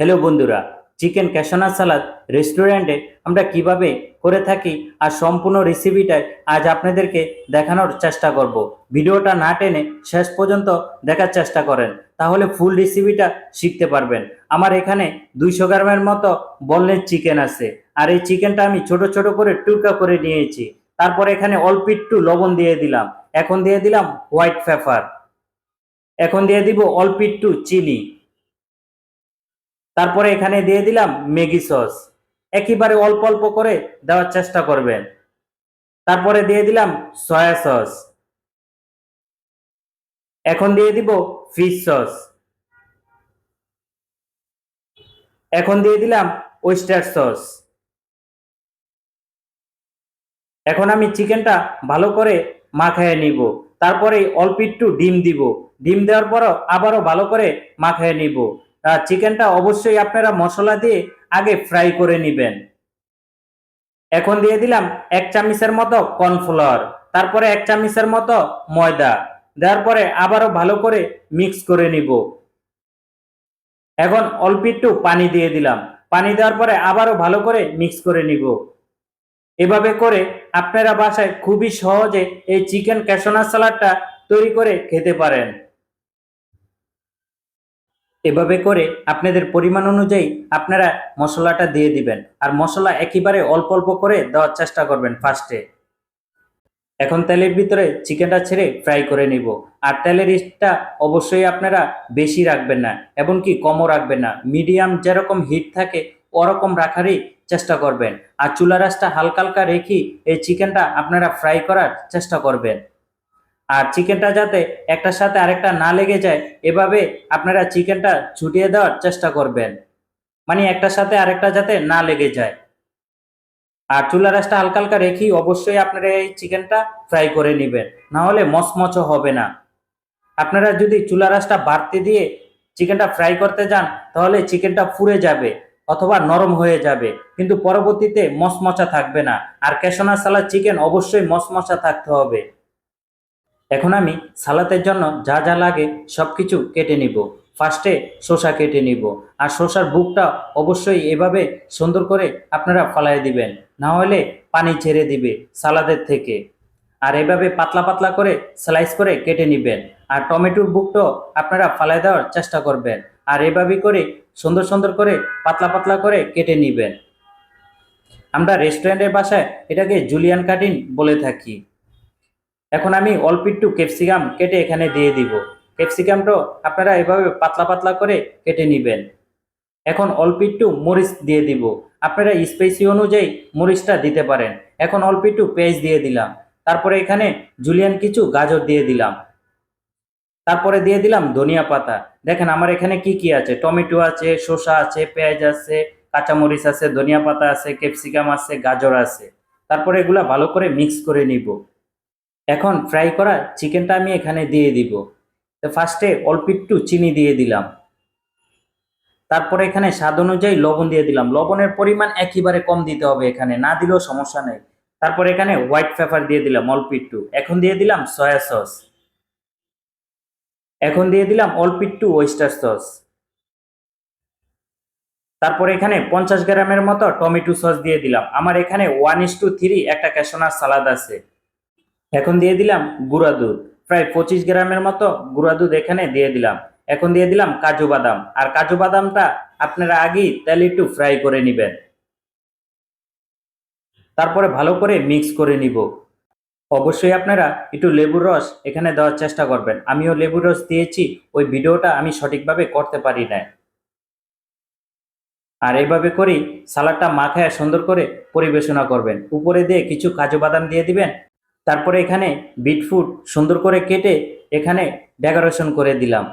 Hello বন্ধুরা, chicken ক্যাশনা সালাদ রেস্টুরেন্টে আমরা কীভাবে করে থাকি আর সম্পূর্ণ রেসিপিটাই আজ আপনাদেরকে দেখানোর চেষ্টা করব। ভিডিওটা না টেনে শেষ পর্যন্ত দেখার চেষ্টা করেন, তাহলে ফুল রেসিপিটা শিখতে পারবেন। আমার এখানে দুইশো গ্রামের মতো বললের চিকেন আছে, আর এই চিকেনটা আমি ছোট ছোট করে টুকরা করে নিয়েছি। তারপর এখানে অল্প একটু লবণ দিয়ে দিলাম, এখন দিয়ে দিলাম হোয়াইট পেপার। এখন দিয়ে দিব অল্প একটু চিনি। তারপরে এখানে দিয়ে দিলাম ম্যাগি সস। একেবারে অল্প অল্প করে দেওয়ার চেষ্টা করবেন। তারপরে দিয়ে দিলাম সয়া সস। এখন দিয়ে দিব ফিশ সস। এখন দিয়ে দিলাম ওয়েস্টার সস। এখন আমি চিকেনটা ভালো করে মাখায় নিব। তারপরে অল্প একটু ডিম দিব। ডিম দেওয়ার পরও আবারও ভালো করে মাখায় নিব। চিকেনটা অবশ্যই আপনারা মশলা দিয়ে আগে ফ্রাই করে নেবেন। এখন দিয়ে দিলাম এক চামচের মতো কর্নফ্লাওয়ার তারপরে এক চামচের মতো ময়দা, দেওয়ার পরে আবারও ভালো করে মিক্স করে নিব। এখন অল্প একটু পানি দিয়ে দিলাম। পানি দেওয়ার পরে আবারও ভালো করে মিক্স করে নিব। এভাবে করে আপনারা বাসায় খুবই সহজে এই চিকেন ক্যাশোনা সালাডটা তৈরি করে খেতে পারেন। এভাবে করে আপনাদের পরিমাণ অনুযায়ী আপনারা মশলাটা দিয়ে দিবেন। আর মশলা একেবারে অল্প অল্প করে দেওয়ার চেষ্টা করবেন ফার্স্টে এখন তেলের ভিতরে চিকেনটা ছেড়ে ফ্রাই করে নিব। আর তেলের ইস্টটা অবশ্যই আপনারা বেশি রাখবেন না, এমনকি কমও রাখবেন না। মিডিয়াম যেরকম হিট থাকে, ওরকম রাখারই চেষ্টা করবেন। আর চুলা রাসটা হালকা হালকা রেখে এই চিকেনটা আপনারা ফ্রাই করার চেষ্টা করবেন। আর চিকেনটা যাতে একটার সাথে আরেকটা না লেগে যায়, এভাবে আপনারা চিকেনটা ছুটিয়ে দেওয়ার চেষ্টা করবেন। মানে একটার সাথে আরেকটা যাতে না লেগে যায়। আর চুলা রাসটা হালকা হালকা রেখেই অবশ্যই আপনারা এই চিকেনটা ফ্রাই করে নেবেন। না হলে মচমচ হবে না। আপনারা যদি চুলা রাসটা বাড়তে দিয়ে চিকেনটা ফ্রাই করতে যান, তাহলে চিকেনটা ফুরে যাবে অথবা নরম হয়ে যাবে। কিন্তু পরবর্তীতে মচমচা থাকবে না। আর ক্যাশোনা সালাদ চিকেন অবশ্যই মচমচা থাকতে হবে। এখন আমি সালাতের জন্য যা যা লাগে সব কিছু কেটে নিব। ফার্স্টে শসা কেটে নিব। আর শসার বুকটা অবশ্যই এভাবে সুন্দর করে আপনারা ফালাই দিবেন। না হলে পানি ছেড়ে দিবে সালাদের থেকে। আর এভাবে পাতলা পাতলা করে স্লাইস করে কেটে নেবেন। আর টমেটোর বুকটাও আপনারা ফালাই দেওয়ার চেষ্টা করবেন। আর এভাবে করে সুন্দর সুন্দর করে পাতলা পাতলা করে কেটে নেবেন। আমরা রেস্টুরেন্টের বাসায় এটাকে জুলিয়ান কাটিং বলে থাকি। এখন আমি অল্প একটু ক্যাপসিকাম কেটে এখানে দিয়ে দিব। ক্যাপসিকামটাও আপনারা এভাবে পাতলা পাতলা করে কেটে নেবেন। এখন অল্প একটু মরিচ দিয়ে দিব। আপনারা স্পাইসি অনুযায়ী মরিচটা দিতে পারেন। এখন অল্প একটু পেঁয়াজ দিয়ে দিলাম। তারপরে এখানে জুলিয়ান কিছু গাজর দিয়ে দিলাম। তারপরে দিয়ে দিলাম ধনিয়া পাতা। দেখেন আমার এখানে কি কি আছে? টমেটো আছে, শসা আছে, পেঁয়াজ আছে, কাঁচামরিচ আছে, ধনিয়া পাতা আছে, ক্যাপসিকাম আছে, গাজর আছে। তারপরে এগুলা ভালো করে মিক্স করে নিব। এখন ফ্রাই করা চিকেনটা আমি এখানে দিয়ে দিব। তো ফার্স্টে অল্প একটু চিনি দিয়ে দিলাম। তারপরে এখানে স্বাদ অনুযায়ী লবণ দিয়ে দিলাম। লবণের পরিমাণ একেবারে কম দিতে হবে এখানে, না দিলেও সমস্যা নেই। তারপর এখানে হোয়াইট পেপার দিয়ে দিলাম অল্প একটু। এখন দিয়ে দিলাম সয়া সস এখন দিয়ে দিলাম অল্প একটু ওয়েস্টার সস তারপর এখানে পঞ্চাশ গ্রামের মতো টমেটো সস দিয়ে দিলাম। আমার এখানে ওয়ান ইস টু থ্রি একটা ক্যাশোনার সালাদ আছে। এখন দিয়ে দিলাম গুঁড়া দুধ। প্রায় পঁচিশ গ্রামের মতো গুঁড়া দুধ এখানে দিয়ে দিলাম। এখন দিয়ে দিলাম কাজু বাদাম। আর কাজু বাদামটা আপনারা আগেই তেল একটু ফ্রাই করে নেবেন। তারপরে ভালো করে মিক্স করে নিব। অবশ্যই আপনারা একটু লেবুর রস এখানে দেওয়ার চেষ্টা করবেন। আমিও লেবুর রস দিয়েছি, ওই ভিডিওটা আমি সঠিকভাবে করতে পারি না আর এইভাবে করেই সালাডটা মাখায় সুন্দর করে পরিবেশনা করবেন। উপরে দিয়ে কিছু কাজু বাদাম দিয়ে দিবেন তারপরে এখানে বিটফুট সুন্দর করে কেটে এখানে ডেকোরেশন করে দিলাম।